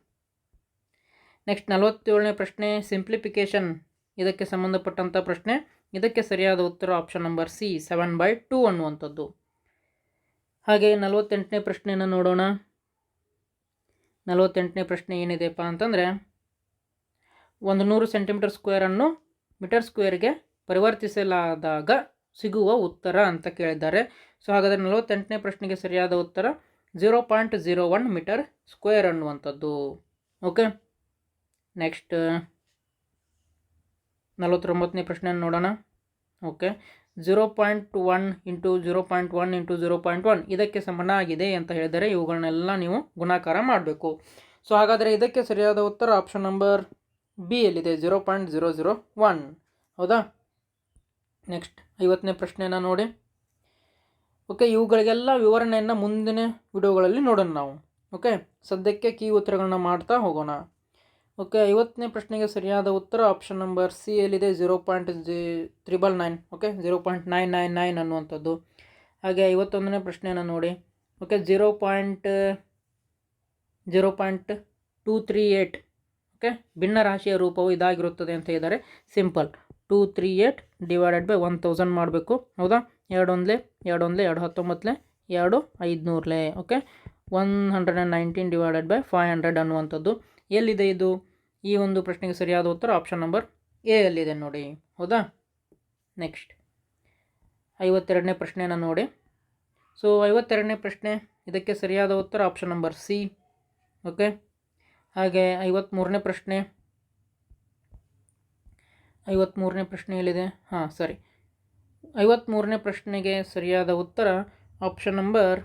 ನೆಕ್ಸ್ಟ್ ನಲವತ್ತೇಳನೇ ಪ್ರಶ್ನೆ ಸಿಂಪ್ಲಿಫಿಕೇಷನ್ ಇದಕ್ಕೆ ಸಂಬಂಧಪಟ್ಟಂಥ ಪ್ರಶ್ನೆ. ಇದಕ್ಕೆ ಸರಿಯಾದ ಉತ್ತರ option number C seven by two ಅನ್ನುವಂಥದ್ದು. ಹಾಗೆ ನಲವತ್ತೆಂಟನೇ ಪ್ರಶ್ನೆಯನ್ನು ನೋಡೋಣ. ನಲವತ್ತೆಂಟನೇ ಪ್ರಶ್ನೆ ಏನಿದೆಪ್ಪ ಅಂತಂದರೆ, ಒಂದು ನೂರು ಸೆಂಟಿಮೀಟರ್ ಸ್ಕ್ವೇರನ್ನು ಮೀಟರ್ ಸ್ಕ್ವೇರ್ಗೆ ಪರಿವರ್ತಿಸಲಾದಾಗ ಸಿಗುವ ಉತ್ತರ ಅಂತ ಕೇಳಿದ್ದಾರೆ. ಸೊ, ಹಾಗಾದರೆ ನಲವತ್ತೆಂಟನೇ ಪ್ರಶ್ನೆಗೆ ಸರಿಯಾದ ಉತ್ತರ zero point zero one metre square ಅನ್ನುವಂಥದ್ದು. ಓಕೆ, ನೆಕ್ಸ್ಟ್ ನಲವತ್ತೊಂಬತ್ತನೇ ಪ್ರಶ್ನೆಯನ್ನು ನೋಡೋಣ. Okay zero point one into zero point one into zero point one ಇದಕ್ಕೆ ಸಮನಾಗಿದೆ ಅಂತ ಹೇಳಿದರೆ ಇವುಗಳನ್ನೆಲ್ಲ ನೀವು ಗುಣಾಕಾರ ಮಾಡಬೇಕು. ಸೊ, ಹಾಗಾದರೆ ಇದಕ್ಕೆ ಸರಿಯಾದ ಉತ್ತರ ಆಪ್ಷನ್ ನಂಬರ್ ಬಿ ಎಲ್ಲಿದೆ? Zero point zero zero one ಹೌದಾ? ನೆಕ್ಸ್ಟ್ ಐವತ್ತನೇ ಪ್ರಶ್ನೆಯನ್ನು ನೋಡಿ. ಓಕೆ ಇವುಗಳಿಗೆಲ್ಲ ವಿವರಣೆಯನ್ನು ಮುಂದಿನ ವಿಡಿಯೋಗಳಲ್ಲಿ ನೋಡೋಣ ನಾವು. ಓಕೆ ಸದ್ಯಕ್ಕೆ ಕೀ ಉತ್ತರಗಳನ್ನ ಮಾಡ್ತಾ ಹೋಗೋಣ. ಓಕೆ ಐವತ್ತನೇ ಪ್ರಶ್ನೆಗೆ ಸರಿಯಾದ ಉತ್ತರ ಆಪ್ಷನ್ ನಂಬರ್ ಸಿ ಎಲ್ಲಿದೆ? Zero point G triple nine okay zero point nine nine nine ಅನ್ನುವಂಥದ್ದು. ಹಾಗೆ ಐವತ್ತೊಂದನೇ ಪ್ರಶ್ನೆಯನ್ನು ನೋಡಿ. Okay zero point zero point two three eight okay, ಭಿನ್ನ ರಾಶಿಯ ರೂಪವು ಇದಾಗಿರುತ್ತದೆ ಅಂತ ಇದ್ದಾರೆ simple. Two, three eight divided by one thousand ಮಾಡಬೇಕು. ಹೌದಾ? ಎರಡು ಎರಡೊಂದ್ಲೆ ಎರಡು ಹತ್ತೊಂಬತ್ತಲೆ ಎರಡು ಹತ್ತೊಂಬತ್ತಲೇ, ಎರಡು ಐದುನೂರಲೇ, okay? One hundred and nineteen divided by five hundred ಅನ್ನುವಂಥದ್ದು. ಎಲ್ಲಿದೆ ಇದು? ಈ ಒಂದು ಪ್ರಶ್ನೆಗೆ ಸರಿಯಾದ ಉತ್ತರ ಆಪ್ಷನ್ ನಂಬರ್ ಎ ಅಲ್ಲಿದೆ ನೋಡಿ. ಹೌದಾ? ನೆಕ್ಸ್ಟ್. ಐವತ್ತೆರಡನೇ ಪ್ರಶ್ನೆಯನ್ನು ನೋಡಿ. ಸೊ, ಐವತ್ತೆರಡನೇ ಪ್ರಶ್ನೆ, ಇದಕ್ಕೆ ಸರಿಯಾದ ಉತ್ತರ ಆಪ್ಷನ್ ನಂಬರ್ ಸಿ, ಓಕೆ? ಹಾಗೆ ಐವತ್ತ್ಮೂರನೇ ಪ್ರಶ್ನೆ. ಐವತ್ತ್ಮೂರನೇ ಪ್ರಶ್ನೆ ಎಲ್ಲಿದೆ? ಹಾಂ, ಸರಿ. ಐವತ್ತ್ಮೂರನೇ ಪ್ರಶ್ನೆಗೆ ಸರಿಯಾದ ಉತ್ತರ ಆಪ್ಷನ್ ನಂಬರ್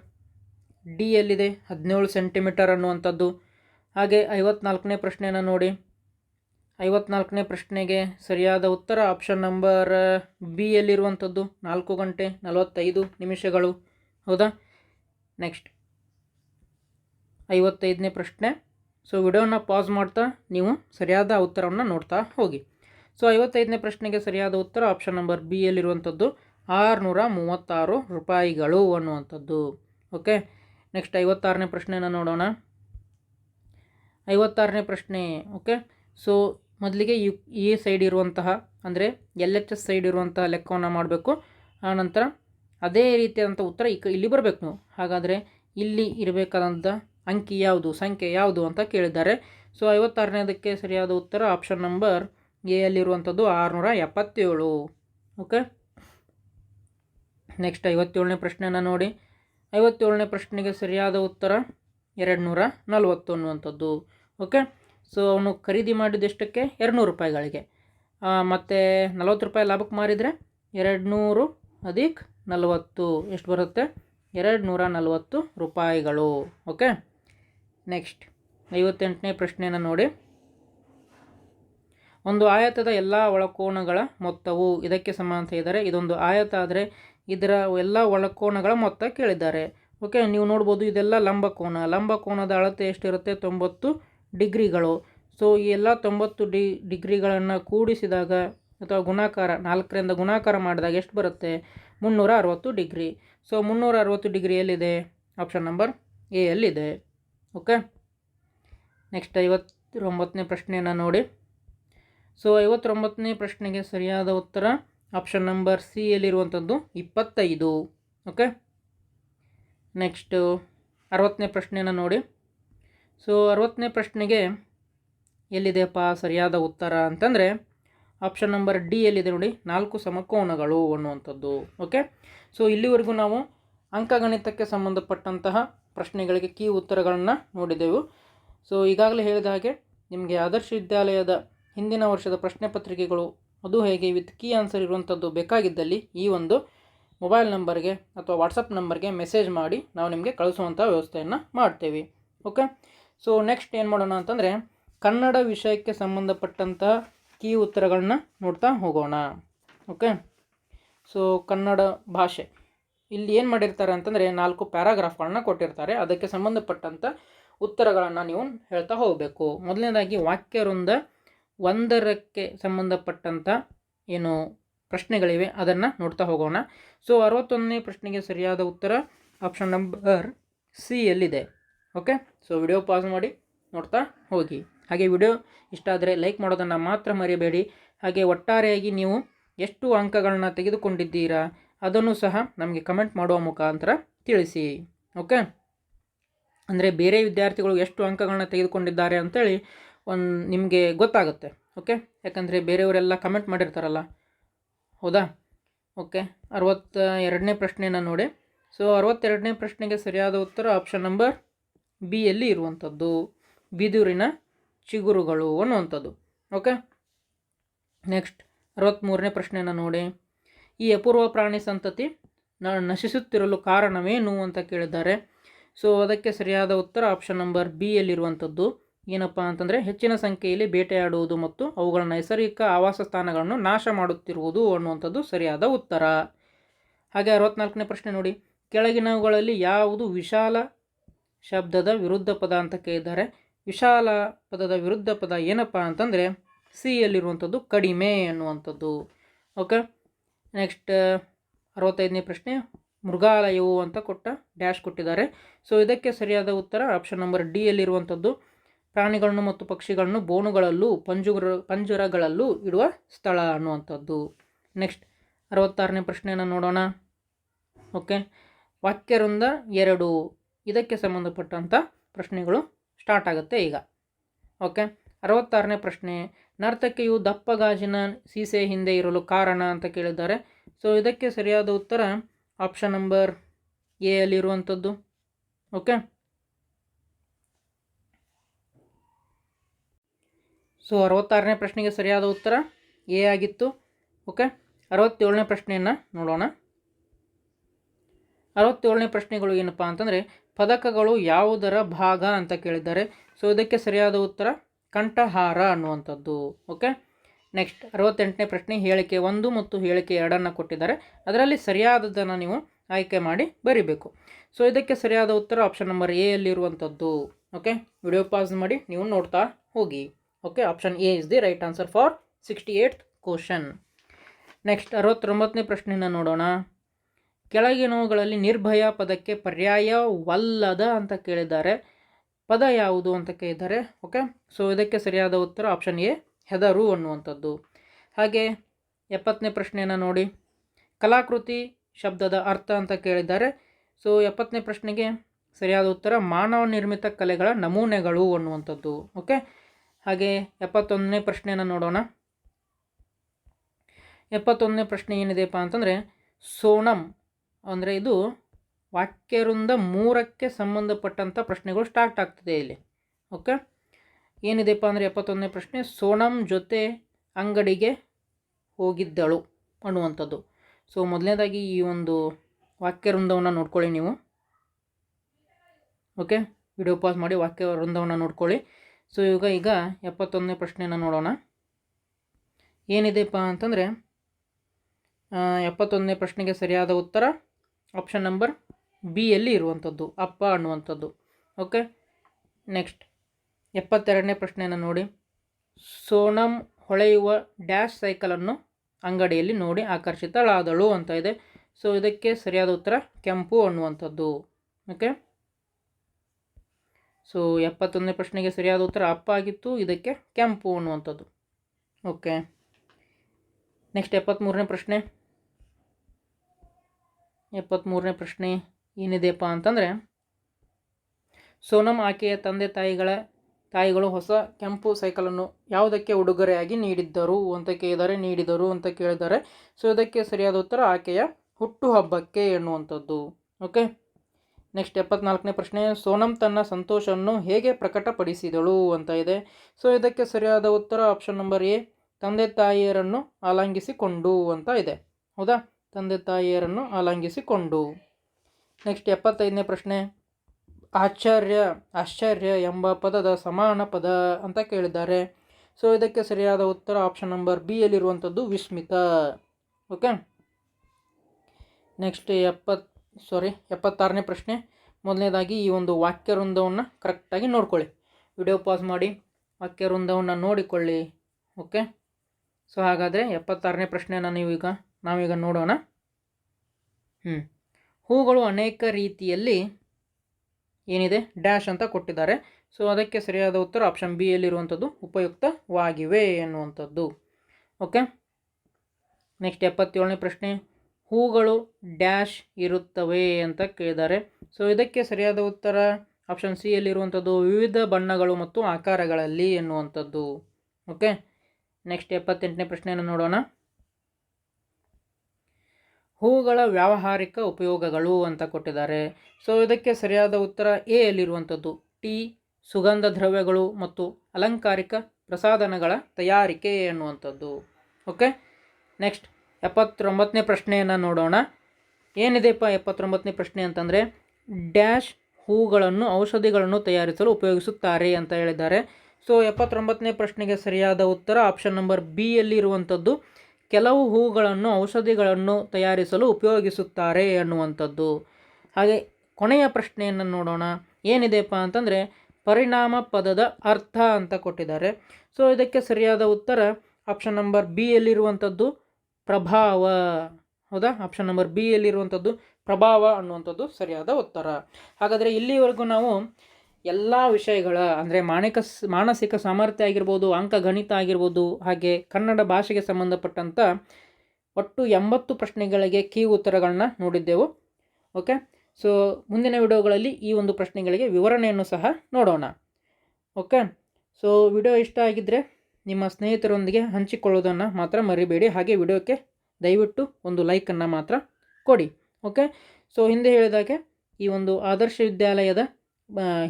ಡಿ ಎಲ್ಲಿದೆ? ಹದಿನೇಳು ಸೆಂಟಿಮೀಟರ್ ಅನ್ನುವಂಥದ್ದು. ಹಾಗೆ ಐವತ್ನಾಲ್ಕನೇ ಪ್ರಶ್ನೆಯನ್ನು ನೋಡಿ. ಐವತ್ನಾಲ್ಕನೇ ಪ್ರಶ್ನೆಗೆ ಸರಿಯಾದ ಉತ್ತರ ಆಪ್ಷನ್ ನಂಬರ್ ಬಿ ಯಲ್ಲಿರುವಂಥದ್ದು ನಾಲ್ಕು ಗಂಟೆ ನಲವತ್ತೈದು ನಿಮಿಷಗಳು. ಹೌದಾ? ನೆಕ್ಸ್ಟ್. ಐವತ್ತೈದನೇ ಪ್ರಶ್ನೆ. ಸೊ ವಿಡಿಯೋನ ಪಾಸ್ ಮಾಡ್ತಾ ನೀವು ಸರಿಯಾದ ಉತ್ತರವನ್ನು ನೋಡ್ತಾ ಹೋಗಿ. ಸೊ ಐವತ್ತೈದನೇ ಪ್ರಶ್ನೆಗೆ ಸರಿಯಾದ ಉತ್ತರ ಆಪ್ಷನ್ ನಂಬರ್ ಬಿ ಯಲ್ಲಿರುವಂಥದ್ದು ಆರುನೂರ ಮೂವತ್ತಾರು ರೂಪಾಯಿಗಳು ಅನ್ನುವಂಥದ್ದು. ಓಕೆ ನೆಕ್ಸ್ಟ್ ಐವತ್ತಾರನೇ ಪ್ರಶ್ನೆನ ನೋಡೋಣ. ಐವತ್ತಾರನೇ ಪ್ರಶ್ನೆ ಓಕೆ ಸೊ ಮೊದಲಿಗೆ ಯು, ಈ ಸೈಡ್ ಇರುವಂತಹ, ಅಂದರೆ ಎಲ್ ಎಚ್ ಎಸ್ ಸೈಡ್ ಇರುವಂತಹ ಲೆಕ್ಕವನ್ನು ಮಾಡಬೇಕು. ಆನಂತರ ಅದೇ ರೀತಿಯಾದಂಥ ಉತ್ತರ ಈ ಇಲ್ಲಿ ಬರಬೇಕು ನೀವು. ಹಾಗಾದರೆ ಇಲ್ಲಿ ಇರಬೇಕಾದಂಥ ಅಂಕಿ ಯಾವುದು, ಸಂಖ್ಯೆ ಯಾವುದು ಅಂತ ಕೇಳಿದ್ದಾರೆ. ಸೊ ಐವತ್ತಾರನೇದಕ್ಕೆ ಸರಿಯಾದ ಉತ್ತರ ಆಪ್ಷನ್ ನಂಬರ್ ಎ ಅಲ್ಲಿರುವಂಥದ್ದು ಆರುನೂರ ಎಪ್ಪತ್ತೇಳು. ಓಕೆ ನೆಕ್ಸ್ಟ್ ಐವತ್ತೇಳನೇ ಪ್ರಶ್ನೆಯನ್ನು ನೋಡಿ. ಐವತ್ತೇಳನೇ ಪ್ರಶ್ನೆಗೆ ಸರಿಯಾದ ಉತ್ತರ ಎರಡು ನೂರ ನಲವತ್ತು ಅನ್ನುವಂಥದ್ದು. ಓಕೆ ಸೊ ಅವನು ಖರೀದಿ ಮಾಡಿದಷ್ಟಕ್ಕೆ? ಎರಡು ನೂರು ರೂಪಾಯಿಗಳಿಗೆ ಮತ್ತು ನಲವತ್ತು ರೂಪಾಯಿ ಲಾಭಕ್ಕೆ ಮಾರಿದರೆ ಎರಡು ನೂರು ಅದಿಕ್ ನಲವತ್ತು. ಎಷ್ಟು ಬರುತ್ತೆ? ಎರಡು ನೂರ ನಲವತ್ತು ರೂಪಾಯಿಗಳು. ಓಕೆ ನೆಕ್ಸ್ಟ್ ಐವತ್ತೆಂಟನೇ ಪ್ರಶ್ನೆಯನ್ನು ನೋಡಿ. ಒಂದು ಆಯತದ ಎಲ್ಲ ಒಳಕೋಣಗಳ ಮೊತ್ತವು ಇದಕ್ಕೆ ಸಮಾನ ಅಂತ ಇದ್ದಾರೆ ಇದೊಂದು ಆಯತ ಆದರೆ ಇದರ ಎಲ್ಲ ಒಳಕೋಣಗಳ ಮೊತ್ತ ಕೇಳಿದ್ದಾರೆ. ಓಕೆ ನೀವು ನೋಡ್ಬೋದು ಇದೆಲ್ಲ ಲಂಬಕೋನ. ಲಂಬಕೋನದ ಅಳತೆ ಎಷ್ಟಿರುತ್ತೆ? ತೊಂಬತ್ತು ಡಿಗ್ರಿಗಳು. ಸೊ ಈ ಎಲ್ಲ ತೊಂಬತ್ತು ಡಿ, ಡಿಗ್ರಿಗಳನ್ನು ಕೂಡಿಸಿದಾಗ ಅಥವಾ ಗುಣಾಕಾರ, ನಾಲ್ಕರಿಂದ ಗುಣಾಕಾರ ಮಾಡಿದಾಗ ಎಷ್ಟು ಬರುತ್ತೆ? ಮುನ್ನೂರ ಅರವತ್ತು ಡಿಗ್ರಿ. ಸೊ ಮುನ್ನೂರ ಅರವತ್ತು ಡಿಗ್ರಿ ಎಲ್ಲಿದೆ? ಆಪ್ಷನ್ ನಂಬರ್ ಎ ಯಲ್ಲಿದೆ. ಓಕೆ? ನೆಕ್ಸ್ಟ್ ಐವತ್ತೊಂಬತ್ತನೇ ಪ್ರಶ್ನೆಯನ್ನು ನೋಡಿ. ಸೊ ಐವತ್ತೊಂಬತ್ತನೇ ಪ್ರಶ್ನೆಗೆ ಸರಿಯಾದ ಉತ್ತರ ಆಪ್ಷನ್ ನಂಬರ್ ಸಿ ಯಲ್ಲಿರುವಂಥದ್ದು ಇಪ್ಪತ್ತೈದು. ಓಕೆ? ನೆಕ್ಸ್ಟು ಅರವತ್ತನೇ ಪ್ರಶ್ನೆಯನ್ನು ನೋಡಿ. ಸೊ ಅರವತ್ತನೇ ಪ್ರಶ್ನೆಗೆ ಎಲ್ಲಿದೆಯಪ್ಪ ಸರಿಯಾದ ಉತ್ತರ ಅಂತಂದರೆ ಆಪ್ಷನ್ ನಂಬರ್ ಡಿ ಎಲ್ಲಿದೆ ನೋಡಿ, ನಾಲ್ಕು ಸಮಕೋನಗಳು ಅನ್ನುವಂಥದ್ದು. ಓಕೆ? ಸೊ ಇಲ್ಲಿವರೆಗೂ ನಾವು ಅಂಕಗಣಿತಕ್ಕೆ ಸಂಬಂಧಪಟ್ಟಂತಹ ಪ್ರಶ್ನೆಗಳಿಗೆ ಕೀ ಉತ್ತರಗಳನ್ನು ನೋಡಿದೆವು. ಸೊ ಈಗಾಗಲೇ ಹೇಳಿದ ಹಾಗೆ, ನಿಮಗೆ ಆದರ್ಶ ವಿದ್ಯಾಲಯದ ಹಿಂದಿನ ವರ್ಷದ ಪ್ರಶ್ನೆ ಪತ್ರಿಕೆಗಳು ಅದು ಹೇಗೆ ವಿತ್ ಕೀ ಆನ್ಸರ್ ಇರುವಂಥದ್ದು ಬೇಕಾಗಿದ್ದಲ್ಲಿ ಈ ಒಂದು ಮೊಬೈಲ್ ನಂಬರ್ಗೆ ಅಥವಾ ವಾಟ್ಸಪ್ ನಂಬರ್ಗೆ ಮೆಸೇಜ್ ಮಾಡಿ ನಾವು ನಿಮಗೆ ಕಳಿಸುವಂಥ ವ್ಯವಸ್ಥೆಯನ್ನು ಮಾಡ್ತೇವೆ. ಓಕೆ? ಸೊ ನೆಕ್ಸ್ಟ್ ಏನು ಮಾಡೋಣ ಅಂತಂದರೆ, ಕನ್ನಡ ವಿಷಯಕ್ಕೆ ಸಂಬಂಧಪಟ್ಟಂತಹ ಕೀ ಉತ್ತರಗಳನ್ನ ನೋಡ್ತಾ ಹೋಗೋಣ. ಓಕೆ? ಸೊ ಕನ್ನಡ ಭಾಷೆ. ಇಲ್ಲಿ ಏನು ಮಾಡಿರ್ತಾರೆ ಅಂತಂದರೆ ನಾಲ್ಕು ಪ್ಯಾರಾಗ್ರಾಫ್ಗಳನ್ನ ಕೊಟ್ಟಿರ್ತಾರೆ. ಅದಕ್ಕೆ ಸಂಬಂಧಪಟ್ಟಂಥ ಉತ್ತರಗಳನ್ನು ನೀವು ಹೇಳ್ತಾ ಹೋಗಬೇಕು. ಮೊದಲನೇದಾಗಿ ವಾಕ್ಯವೃಂದ ಒಂದರಕ್ಕೆ ಸಂಬಂಧಪಟ್ಟಂಥ ಏನು ಪ್ರಶ್ನೆಗಳಿವೆ, ಅದನ್ನು ನೋಡ್ತಾ ಹೋಗೋಣ. ಸೊ, ಅರವತ್ತೊಂದನೇ ಪ್ರಶ್ನೆಗೆ ಸರಿಯಾದ ಉತ್ತರ ಆಪ್ಷನ್ ನಂಬರ್ ಸಿ ಎಲ್ಲಿದೆ ಓಕೆ? ಸೊ, ವಿಡಿಯೋ ಪಾಸ್ ಮಾಡಿ ನೋಡ್ತಾ ಹೋಗಿ. ಹಾಗೆ ವಿಡಿಯೋ ಇಷ್ಟ ಆದರೆ ಲೈಕ್ ಮಾಡೋದನ್ನು ಮಾತ್ರ ಮರೆಯಬೇಡಿ ಹಾಗೆ ಒಟ್ಟಾರೆಯಾಗಿ ನೀವು ಎಷ್ಟು ಅಂಕಗಳನ್ನ ತೆಗೆದುಕೊಂಡಿದ್ದೀರಾ? ಅದನ್ನು ಸಹ ನಮಗೆ ಕಮೆಂಟ್ ಮಾಡುವ ಮುಖಾಂತರ ತಿಳಿಸಿ ಓಕೆ ಅಂದರೆ ಬೇರೆ ವಿದ್ಯಾರ್ಥಿಗಳು ಎಷ್ಟು ಅಂಕಗಳನ್ನ ತೆಗೆದುಕೊಂಡಿದ್ದಾರೆ ಅಂತೇಳಿ ಒಂದು ನಿಮಗೆ ಗೊತ್ತಾಗುತ್ತೆ ಓಕೆ ಯಾಕಂದರೆ ಬೇರೆಯವರೆಲ್ಲ ಕಮೆಂಟ್ ಮಾಡಿರ್ತಾರಲ್ಲ, ಹೌದಾ? ಓಕೆ ಅರವತ್ತ ಎರಡನೇ ಪ್ರಶ್ನೆಯನ್ನು ನೋಡಿ. ಸೊ ಅರವತ್ತೆರಡನೇ ಪ್ರಶ್ನೆಗೆ ಸರಿಯಾದ ಉತ್ತರ ಆಪ್ಷನ್ ನಂಬರ್ ಬಿ ಯಲ್ಲಿ ಇರುವಂಥದ್ದು ಬಿದುರಿನ ಚಿಗುರುಗಳು ಅನ್ನುವಂಥದ್ದು ಓಕೆ ನೆಕ್ಸ್ಟ್ ಅರವತ್ತ್ಮೂರನೇ ಪ್ರಶ್ನೆಯನ್ನು ನೋಡಿ. ಈ ಅಪೂರ್ವ ಪ್ರಾಣಿ ಸಂತತಿ ನಶಿಸುತ್ತಿರಲು ಕಾರಣವೇನು ಅಂತ ಕೇಳಿದ್ದಾರೆ. ಸೊ ಅದಕ್ಕೆ ಸರಿಯಾದ ಉತ್ತರ ಆಪ್ಷನ್ ನಂಬರ್ ಬಿ ಯಲ್ಲಿರುವಂಥದ್ದು. ಏನಪ್ಪ ಅಂತಂದರೆ, ಹೆಚ್ಚಿನ ಸಂಖ್ಯೆಯಲ್ಲಿ ಬೇಟೆಯಾಡುವುದು ಮತ್ತು ಅವುಗಳ ನೈಸರ್ಗಿಕ ಆವಾಸ ಸ್ಥಾನಗಳನ್ನು ನಾಶ ಮಾಡುತ್ತಿರುವುದು ಅನ್ನುವಂಥದ್ದು ಸರಿಯಾದ ಉತ್ತರ. ಹಾಗೆ ಅರವತ್ನಾಲ್ಕನೇ ಪ್ರಶ್ನೆ ನೋಡಿ. ಕೆಳಗಿನವುಗಳಲ್ಲಿ ಯಾವುದು ವಿಶಾಲ ಶಬ್ದದ ವಿರುದ್ಧ ಪದ ಅಂತ ಕೇಳಿದ್ದಾರೆ. ವಿಶಾಲ ಪದದ ವಿರುದ್ಧ ಪದ ಏನಪ್ಪ ಅಂತಂದರೆ ಸಿ ಯಲ್ಲಿರುವಂಥದ್ದು ಕಡಿಮೆ ಅನ್ನುವಂಥದ್ದು. ಓಕೆ ನೆಕ್ಸ್ಟ್ ಅರವತ್ತೈದನೇ ಪ್ರಶ್ನೆ, ಮೃಗಾಲಯವು ಅಂತ ಕೊಟ್ಟ ಡ್ಯಾಶ್ ಕೊಟ್ಟಿದ್ದಾರೆ. ಸೊ ಇದಕ್ಕೆ ಸರಿಯಾದ ಉತ್ತರ ಆಪ್ಷನ್ ನಂಬರ್ ಡಿ ಯಲ್ಲಿರುವಂಥದ್ದು, ಪ್ರಾಣಿಗಳನ್ನು ಮತ್ತು ಪಕ್ಷಿಗಳನ್ನು ಬೋನುಗಳಲ್ಲೂ ಪಂಜುರ ಪಂಜುರಗಳಲ್ಲೂ ಇಡುವ ಸ್ಥಳ ಅನ್ನುವಂಥದ್ದು. ನೆಕ್ಸ್ಟ್ ಅರವತ್ತಾರನೇ ಪ್ರಶ್ನೆಯನ್ನು ನೋಡೋಣ. ಓಕೆ ವಾಕ್ಯರುಂದ ಎರಡು. ಇದಕ್ಕೆ ಸಂಬಂಧಪಟ್ಟಂಥ ಪ್ರಶ್ನೆಗಳು ಸ್ಟಾರ್ಟ್ ಆಗುತ್ತೆ ಈಗ. ಓಕೆ ಅರವತ್ತಾರನೇ ಪ್ರಶ್ನೆ ನರ್ತಕಿಯು ದಪ್ಪ ಗಾಜಿನ ಸೀಸೆ ಹಿಂದೆ ಇರಲು ಕಾರಣ ಅಂತ ಕೇಳಿದ್ದಾರೆ. ಸೊ ಇದಕ್ಕೆ ಸರಿಯಾದ ಉತ್ತರ ಆಪ್ಷನ್ ನಂಬರ್ ಎ ಅಲ್ಲಿರುವಂಥದ್ದು. ಓಕೆ ಸೊ ಅರವತ್ತಾರನೇ ಪ್ರಶ್ನೆಗೆ ಸರಿಯಾದ ಉತ್ತರ ಎ ಆಗಿತ್ತು. ಓಕೆ ಅರವತ್ತೇಳನೇ ಪ್ರಶ್ನೆಯನ್ನು ನೋಡೋಣ. ಅರವತ್ತೇಳನೇ ಪ್ರಶ್ನೆಗಳು ಏನಪ್ಪ ಅಂತಂದರೆ ಪದಕಗಳು ಯಾವುದರ ಭಾಗ ಅಂತ ಕೇಳಿದ್ದಾರೆ. ಸೊ ಇದಕ್ಕೆ ಸರಿಯಾದ ಉತ್ತರ ಕಂಠಹಾರ ಅನ್ನುವಂಥದ್ದು ಓಕೆ ನೆಕ್ಸ್ಟ್ ಅರವತ್ತೆಂಟನೇ ಪ್ರಶ್ನೆ, ಹೇಳಿಕೆ ಒಂದು ಮತ್ತು ಹೇಳಿಕೆ ಎರಡನ್ನು ಕೊಟ್ಟಿದ್ದಾರೆ. ಅದರಲ್ಲಿ ಸರಿಯಾದದನ್ನು ನೀವು ಆಯ್ಕೆ ಮಾಡಿ ಬರಿಬೇಕು. ಸೊ ಇದಕ್ಕೆ ಸರಿಯಾದ ಉತ್ತರ ಆಪ್ಷನ್ ನಂಬರ್ ಎ ಅಲ್ಲಿರುವಂಥದ್ದು ಓಕೆ ವಿಡಿಯೋ ಪಾಸ್ ಮಾಡಿ, ನೀವು ನೋಡ್ತಾ ಹೋಗಿ okay option A is the right answer for sixty eight question next ಅರವತ್ತೊಂಬತ್ತನೇ ಪ್ರಶ್ನೆಯನ್ನು ನೋಡೋಣ. ಕೆಳಗಿನವುಗಳಲ್ಲಿ ನಿರ್ಭಯ ಪದಕ್ಕೆ ಪರ್ಯಾಯವಲ್ಲದ ಅಂತ ಕೇಳಿದ್ದಾರೆ. ಪದ ಯಾವುದು ಅಂತ ಕೇಳಿದ್ದಾರೆ ಓಕೆ ಸೊ ಇದಕ್ಕೆ ಸರಿಯಾದ ಉತ್ತರ ಆಪ್ಷನ್ ಎ ಹೆದರು ಅನ್ನುವಂಥದ್ದು. ಹಾಗೆ ಎಪ್ಪತ್ತನೇ ಪ್ರಶ್ನೆಯನ್ನು ನೋಡಿ. ಕಲಾಕೃತಿ ಶಬ್ದದ ಅರ್ಥ ಅಂತ ಕೇಳಿದ್ದಾರೆ. ಸೊ ಎಪ್ಪತ್ತನೇ ಪ್ರಶ್ನೆಗೆ ಸರಿಯಾದ ಉತ್ತರ ಮಾನವ ನಿರ್ಮಿತ ಕಲೆಗಳ ನಮೂನೆಗಳು ಅನ್ನುವಂಥದ್ದು ಓಕೆ ಹಾಗೆ ಎಪ್ಪತ್ತೊಂದನೇ ಪ್ರಶ್ನೆಯನ್ನು ನೋಡೋಣ. ಎಪ್ಪತ್ತೊಂದನೇ ಪ್ರಶ್ನೆ ಏನಿದೆಯಪ್ಪ ಅಂತಂದರೆ, ಸೋಣಂ ಅಂದರೆ ಇದು ವಾಕ್ಯವೃಂದ ಮೂರಕ್ಕೆ ಸಂಬಂಧಪಟ್ಟಂಥ ಪ್ರಶ್ನೆಗಳು ಸ್ಟಾರ್ಟ್ ಆಗ್ತದೆ ಇಲ್ಲಿ. ಓಕೆ ಏನಿದೆಪ್ಪ ಅಂದರೆ ಎಪ್ಪತ್ತೊಂದನೇ ಪ್ರಶ್ನೆ ಸೋಣಂ ಜೊತೆ ಅಂಗಡಿಗೆ ಹೋಗಿದ್ದಳು ಅನ್ನುವಂಥದ್ದು. ಸೊ ಮೊದಲನೇದಾಗಿ ಈ ಒಂದು ವಾಕ್ಯವೃಂದವನ್ನು ನೋಡ್ಕೊಳ್ಳಿ ನೀವು. ಓಕೆ ವಿಡಿಯೋ ಪಾಸ್ ಮಾಡಿ ವಾಕ್ಯ ವೃಂದವನ್ನು ನೋಡ್ಕೊಳ್ಳಿ. ಸೊ ಇವಾಗ ಈಗ ಎಪ್ಪತ್ತೊಂದನೇ ಪ್ರಶ್ನೆಯನ್ನು ನೋಡೋಣ. ಏನಿದೆಪ್ಪ ಅಂತಂದರೆ ಎಪ್ಪತ್ತೊಂದನೇ ಪ್ರಶ್ನೆಗೆ ಸರಿಯಾದ ಉತ್ತರ ಆಪ್ಷನ್ ನಂಬರ್ ಬಿ ಯಲ್ಲಿ ಇರುವಂಥದ್ದು ಅಪ್ಪ ಅನ್ನುವಂಥದ್ದು. ಓಕೆ ನೆಕ್ಸ್ಟ್ ಎಪ್ಪತ್ತೆರಡನೇ ಪ್ರಶ್ನೆಯನ್ನು ನೋಡಿ. ಸೋನಮ್ ಹೊಳೆಯುವ ಡ್ಯಾಶ್ ಸೈಕಲನ್ನು ಅಂಗಡಿಯಲ್ಲಿ ನೋಡಿ ಆಕರ್ಷಿತಳಾದಳು ಅಂತ ಇದೆ. ಸೊ ಇದಕ್ಕೆ ಸರಿಯಾದ ಉತ್ತರ ಕೆಂಪು ಅನ್ನುವಂಥದ್ದು. ಓಕೆ ಸೊ ಎಪ್ಪತ್ತೊಂದನೇ ಪ್ರಶ್ನೆಗೆ ಸರಿಯಾದ ಉತ್ತರ ಅಪ್ಪ ಆಗಿತ್ತು, ಇದಕ್ಕೆ ಕೆಂಪು ಅನ್ನುವಂಥದ್ದು. ಓಕೆ ನೆಕ್ಸ್ಟ್ ಎಪ್ಪತ್ತ್ಮೂರನೇ ಪ್ರಶ್ನೆ. ಎಪ್ಪತ್ತ್ಮೂರನೇ ಪ್ರಶ್ನೆ. ಏನಿದೆಯಪ್ಪ ಅಂತಂದರೆ ಸೋನಮ್ ಆಕೆಯ ತಂದೆ ತಾಯಿಗಳ, ತಾಯಿಗಳು ಹೊಸ ಕೆಂಪು ಸೈಕಲನ್ನು ಯಾವುದಕ್ಕೆ ಉಡುಗೊರೆಯಾಗಿ ನೀಡಿದ್ದರು ಅಂತ ಕೇಳಿದರೆ, ನೀಡಿದರು ಅಂತ ಕೇಳಿದ್ದಾರೆ ಸೊ ಇದಕ್ಕೆ ಸರಿಯಾದ ಉತ್ತರ ಆಕೆಯ ಹುಟ್ಟುಹಬ್ಬಕ್ಕೆ ಎನ್ನುವಂಥದ್ದು. ಓಕೆ? ನೆಕ್ಸ್ಟ್ ಎಪ್ಪತ್ನಾಲ್ಕನೇ ಪ್ರಶ್ನೆ ಸೋನಮ್ ತನ್ನ ಸಂತೋಷವನ್ನು ಹೇಗೆ ಪ್ರಕಟಪಡಿಸಿದಳು ಅಂತ ಇದೆ. ಸೊ ಇದಕ್ಕೆ ಸರಿಯಾದ ಉತ್ತರ ಆಪ್ಷನ್ ನಂಬರ್ ಎ, ತಂದೆ ತಾಯಿಯರನ್ನು ಆಲಂಗಿಸಿಕೊಂಡು ಅಂತ ಇದೆ. ಹೌದಾ? ತಂದೆ ತಾಯಿಯರನ್ನು ಆಲಂಗಿಸಿಕೊಂಡು. ನೆಕ್ಸ್ಟ್ ಎಪ್ಪತ್ತೈದನೇ ಪ್ರಶ್ನೆ. ಆಶ್ಚರ್ಯ ಆಶ್ಚರ್ಯ ಎಂಬ ಪದದ ಸಮಾನ ಪದ ಅಂತ ಕೇಳಿದ್ದಾರೆ. ಸೊ ಇದಕ್ಕೆ ಸರಿಯಾದ ಉತ್ತರ ಆಪ್ಷನ್ ನಂಬರ್ ಬಿ ಯಲ್ಲಿರುವಂಥದ್ದು ವಿಸ್ಮಿತ. ಓಕೆ ನೆಕ್ಸ್ಟ್ ಎಪ್ಪತ್ತು ಸಾರಿ ಎಪ್ಪತ್ತಾರನೇ ಪ್ರಶ್ನೆ. ಮೊದಲನೇದಾಗಿ ಈ ಒಂದು ವಾಕ್ಯ ವೃಂದವನ್ನು ಕರೆಕ್ಟಾಗಿ ನೋಡ್ಕೊಳ್ಳಿ. ವಿಡಿಯೋ ಪಾಸ್ ಮಾಡಿ ವಾಕ್ಯ ವೃಂದವನ್ನು ನೋಡಿಕೊಳ್ಳಿ. ಓಕೆ ಸೊ ಹಾಗಾದರೆ ಎಪ್ಪತ್ತಾರನೇ ಪ್ರಶ್ನೆಯನ್ನು ನೀವೀಗ, ನಾವೀಗ ನೋಡೋಣ. ಹ್ಞೂ ಹೂಗಳು ಅನೇಕ ರೀತಿಯಲ್ಲಿ ಏನಿದೆ? ಡ್ಯಾಶ್ ಅಂತ ಕೊಟ್ಟಿದ್ದಾರೆ. ಸೊ ಅದಕ್ಕೆ ಸರಿಯಾದ ಉತ್ತರ ಆಪ್ಷನ್ ಬಿ ಯಲ್ಲಿರುವಂಥದ್ದು ಉಪಯುಕ್ತವಾಗಿವೆ ಎನ್ನುವಂಥದ್ದು. ಓಕೆ ನೆಕ್ಸ್ಟ್ ಎಪ್ಪತ್ತೇಳನೇ ಪ್ರಶ್ನೆ. ಹೂಗಳು ಡ್ಯಾಶ್ ಇರುತ್ತವೆ ಅಂತ ಕೇಳಿದ್ದಾರೆ. ಸೊ ಇದಕ್ಕೆ ಸರಿಯಾದ ಉತ್ತರ ಆಪ್ಷನ್ ಸಿ ಯಲ್ಲಿರುವಂಥದ್ದು ವಿವಿಧ ಬಣ್ಣಗಳು ಮತ್ತು ಆಕಾರಗಳಲ್ಲಿ ಎನ್ನುವಂಥದ್ದು. ಓಕೆ ನೆಕ್ಸ್ಟ್ ಎಪ್ಪತ್ತೆಂಟನೇ ಪ್ರಶ್ನೆಯನ್ನು ನೋಡೋಣ. ಹೂಗಳ ವ್ಯಾವಹಾರಿಕ ಉಪಯೋಗಗಳು ಅಂತ ಕೊಟ್ಟಿದ್ದಾರೆ. ಸೊ, ಇದಕ್ಕೆ ಸರಿಯಾದ ಉತ್ತರ ಎ ಯಲ್ಲಿರುವಂಥದ್ದು. ಟೀ, ಸುಗಂಧ ದ್ರವ್ಯಗಳು ಮತ್ತು ಅಲಂಕಾರಿಕ ಪ್ರಸಾಧನಗಳ ತಯಾರಿಕೆ ಎನ್ನುವಂಥದ್ದು. ಓಕೆ? ನೆಕ್ಸ್ಟ್, ಎಪ್ಪತ್ತೊಂಬತ್ತನೇ ಪ್ರಶ್ನೆಯನ್ನು ನೋಡೋಣ. ಏನಿದೆಪ್ಪ ಎಪ್ಪತ್ತೊಂಬತ್ತನೇ ಪ್ರಶ್ನೆ ಅಂತಂದರೆ, ಡ್ಯಾಶ್ ಹೂಗಳನ್ನು ಔಷಧಿಗಳನ್ನು ತಯಾರಿಸಲು ಉಪಯೋಗಿಸುತ್ತಾರೆ ಅಂತ ಹೇಳಿದ್ದಾರೆ. ಸೊ, ಎಪ್ಪತ್ತೊಂಬತ್ತನೇ ಪ್ರಶ್ನೆಗೆ ಸರಿಯಾದ ಉತ್ತರ ಆಪ್ಷನ್ ನಂಬರ್ ಬಿ ಯಲ್ಲಿ ಇರುವಂಥದ್ದು ಕೆಲವು ಹೂಗಳನ್ನು, ಔಷಧಿಗಳನ್ನು ತಯಾರಿಸಲು ಉಪಯೋಗಿಸುತ್ತಾರೆ ಅನ್ನುವಂಥದ್ದು. ಹಾಗೆ ಕೊನೆಯ ಪ್ರಶ್ನೆಯನ್ನು ನೋಡೋಣ. ಏನಿದೆಪ್ಪ ಅಂತಂದರೆ ಪರಿಣಾಮ ಪದದ ಅರ್ಥ ಅಂತ ಕೊಟ್ಟಿದ್ದಾರೆ. ಸೊ, ಇದಕ್ಕೆ ಸರಿಯಾದ ಉತ್ತರ ಆಪ್ಷನ್ ನಂಬರ್ ಬಿ ಯಲ್ಲಿರುವಂಥದ್ದು ಪ್ರಭಾವ. ಹೌದಾ? ಆಪ್ಷನ್ ನಂಬರ್ ಬಿ ಯಲ್ಲಿರುವಂಥದ್ದು ಪ್ರಭಾವ ಅನ್ನುವಂಥದ್ದು ಸರಿಯಾದ ಉತ್ತರ. ಹಾಗಾದರೆ ಇಲ್ಲಿವರೆಗೂ ನಾವು ಎಲ್ಲ ವಿಷಯಗಳ, ಅಂದರೆ ಮಾಣಿಕ ಮಾನಸಿಕ ಸಾಮರ್ಥ್ಯ ಆಗಿರ್ಬೋದು ಅಂಕಗಣಿತ ಆಗಿರ್ಬೋದು, ಹಾಗೆ ಕನ್ನಡ ಭಾಷೆಗೆ ಸಂಬಂಧಪಟ್ಟಂಥ ಒಟ್ಟು ಎಂಬತ್ತು ಪ್ರಶ್ನೆಗಳಿಗೆ ಕೀ ಉತ್ತರಗಳನ್ನ ನೋಡಿದ್ದೆವು. ಓಕೆ? ಸೊ ಮುಂದಿನ ವಿಡಿಯೋಗಳಲ್ಲಿ ಈ ಒಂದು ಪ್ರಶ್ನೆಗಳಿಗೆ ವಿವರಣೆಯನ್ನು ಸಹ ನೋಡೋಣ. ಓಕೆ? ಸೊ ವಿಡಿಯೋ ಇಷ್ಟ ಆಗಿದ್ದರೆ ನಿಮ್ಮ ಸ್ನೇಹಿತರೊಂದಿಗೆ ಹಂಚಿಕೊಳ್ಳೋದನ್ನು ಮಾತ್ರ ಮರಿಬೇಡಿ. ಹಾಗೆ ವಿಡಿಯೋಕ್ಕೆ ದಯವಿಟ್ಟು ಒಂದು ಲೈಕನ್ನು ಮಾತ್ರ ಕೊಡಿ. ಓಕೆ? ಸೊ ಹಿಂದೆ ಹೇಳಿದಾಗೆ ಈ ಒಂದು ಆದರ್ಶ ವಿದ್ಯಾಲಯದ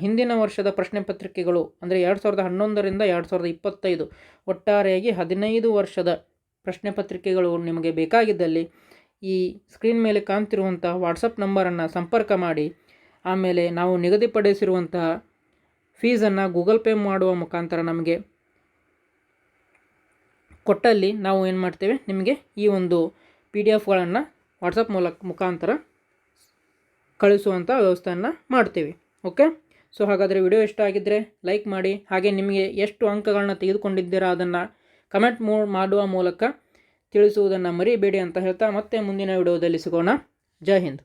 ಹಿಂದಿನ ವರ್ಷದ ಪ್ರಶ್ನೆ ಪತ್ರಿಕೆಗಳು, ಅಂದರೆ ಎರಡು ಸಾವಿರದ ಹನ್ನೊಂದರಿಂದ ಎರಡು ಸಾವಿರದ ಇಪ್ಪತ್ತೈದು, ಒಟ್ಟಾರೆಯಾಗಿ ಹದಿನೈದು ವರ್ಷದ ಪ್ರಶ್ನೆ ಪತ್ರಿಕೆಗಳು ನಿಮಗೆ ಬೇಕಾಗಿದ್ದಲ್ಲಿ, ಈ ಸ್ಕ್ರೀನ್ ಮೇಲೆ ಕಾಣ್ತಿರುವಂತಹ ವಾಟ್ಸಪ್ ನಂಬರನ್ನು ಸಂಪರ್ಕ ಮಾಡಿ, ಆಮೇಲೆ ನಾವು ನಿಗದಿಪಡಿಸಿರುವಂತಹ ಫೀಸನ್ನು ಗೂಗಲ್ ಪೇ ಮಾಡುವ ಮುಖಾಂತರ ನಮಗೆ ಕೊಟ್ಟಲ್ಲಿ ನಾವು ಏನು ಮಾಡ್ತೇವೆ, ನಿಮಗೆ ಈ ಒಂದು ಪಿ ಡಿ ಎಫ್ಗಳನ್ನು ವಾಟ್ಸಪ್ ಮೂಲಕ ಮುಖಾಂತರ ಕಳಿಸುವಂಥ ವ್ಯವಸ್ಥೆಯನ್ನು ಮಾಡ್ತೀವಿ. ಓಕೆ? ಸೊ ಹಾಗಾದರೆ ವಿಡಿಯೋ ಇಷ್ಟ ಆಗಿದ್ದರೆ ಲೈಕ್ ಮಾಡಿ, ಹಾಗೆ ನಿಮಗೆ ಎಷ್ಟು ಅಂಕಗಳನ್ನ ತೆಗೆದುಕೊಂಡಿದ್ದೀರಾ ಅದನ್ನು ಕಮೆಂಟ್ ಮೂ, ಮಾಡುವ ಮೂಲಕ ತಿಳಿಸುವುದನ್ನು ಮರಿಬೇಡಿ ಅಂತ ಹೇಳ್ತಾ ಮತ್ತೆ ಮುಂದಿನ ವಿಡಿಯೋದಲ್ಲಿ ಸಿಗೋಣ. ಜೈ ಹಿಂದ್.